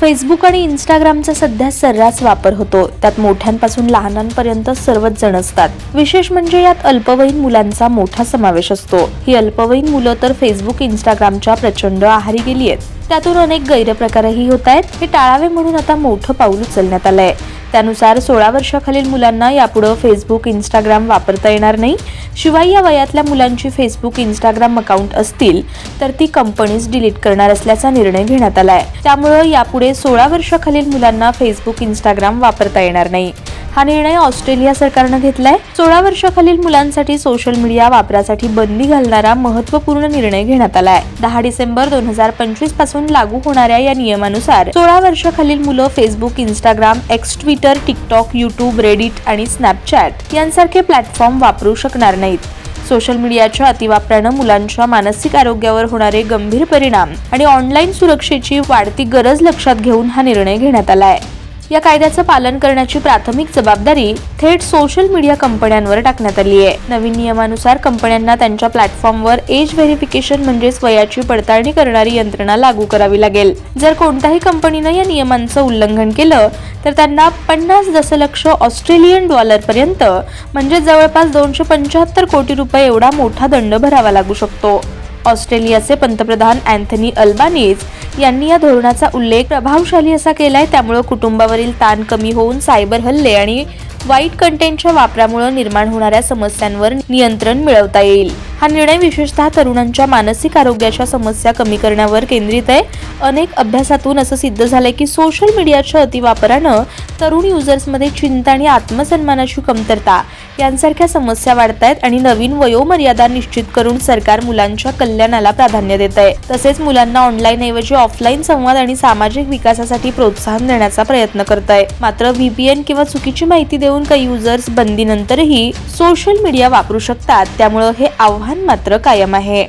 Facebook आणि इंस्टाग्रामचा सध्या सर्रास वापर होतो. त्यात मोठ्यांपासून लहानांपर्यंत सर्वच जण असतात. विशेष म्हणजे यात अल्पवयीन मुलांचा मोठा समावेश असतो. ही अल्पवयीन मुलं तर फेसबुक इंस्टाग्रामच्या प्रचंड आहारी गेली आहेत. त्यातून अनेक गैरप्रकारही होत आहेत. हे टाळावे म्हणून आता मोठं पाऊल उचलण्यात आलंय. त्यानुसार सोळा वर्षाखालील मुलांना यापुढं फेसबुक इंस्टाग्राम वापरता येणार नाही. शिवाय या वयातल्या मुलांची फेसबुक इंस्टाग्राम अकाउंट असतील तर ती कंपनीज डिलीट करणार असल्याचा निर्णय घेण्यात आला आहे त्यामुळं यापुढे सोळा वर्षाखालील मुलांना फेसबुक इंस्टाग्राम वापरता येणार नाही. हा निर्णय ऑस्ट्रेलिया सरकारनं घेतलाय. सोळा वर्षाखालील मुलांसाठी सोशल मीडिया वापरासाठी बंदी घालणारा महत्त्वपूर्ण निर्णय घेण्यात आलाय. दहा डिसेंबर दोन हजार पंचवीसपासून लागू होणाऱ्या या नियमानुसार सोळा वर्षाखालील मुलं Facebook Instagram X Twitter TikTok YouTube Reddit आणि स्नॅपचॅट यांसारखे प्लॅटफॉर्म वापरू शकणार नाहीत. सोशल मीडियाच्या अतिवापरानं मुलांच्या मानसिक आरोग्यावर होणारे गंभीर परिणाम आणि ऑनलाईन सुरक्षेची वाढती गरज लक्षात घेऊन हा निर्णय घेण्यात आलाय. या कायद्याचं पालन करण्याची प्राथमिक जबाबदारी थेट सोशल मीडिया कंपन्यांवर टाकण्यात आली आहे. नवीन नियमानुसार कंपन्यांना त्यांच्या प्लॅटफॉर्मवर एज व्हेरिफिकेशन म्हणजेच वयाची पडताळणी करणारी यंत्रणा लागू करावी लागेल. जर कोणत्याही कंपनीनं या नियमांचं उल्लंघन केलं तर त्यांना पन्नास दशलक्ष ऑस्ट्रेलियन डॉलर पर्यंत म्हणजे जवळपास दोनशे पंच्याहत्तर कोटी रुपये एवढा मोठा दंड भरावा लागू शकतो. ऑस्ट्रेलियाचे पंतप्रधान अँथनी अल्बानीज यांनी या धोरणाचा उल्लेख प्रभावशाली असा केलाय. त्यामुळे कुटुंबावरील ताण कमी होऊन सायबर हल्ले आणि वाईट कंटेंटच्या वापरामुळे निर्माण होणाऱ्या समस्यांवर नियंत्रण मिळवता येईल. हा निर्णय विशेषतः तरुणांच्या मानसिक आरोग्याच्या समस्या कमी करण्यावर केंद्रित आहे. अनेक अभ्यासातून असं सिद्ध झालंय की सोशल मीडियाच्या अतिवापरानं तरुण युजर्समध्ये चिंता आणि आत्मसन्मानाची कमतरता यांसारख्या समस्या वाढत आहेत आणि नवीन वयोमर्यादा निश्चित करून सरकार मुलांच्या कल्याणाला प्राधान्य देत आहे तसेच मुलांना ऑनलाईन ऐवजी ऑफलाईन संवाद आणि सामाजिक विकासासाठी प्रोत्साहन देण्याचा प्रयत्न करत आहे मात्र व्हीपीएन किंवा चुकीची माहिती देऊन काही युजर्स बंदीनंतरही सोशल मीडिया वापरू शकतात त्यामुळं हे आव्हान मात्र कायम आहे.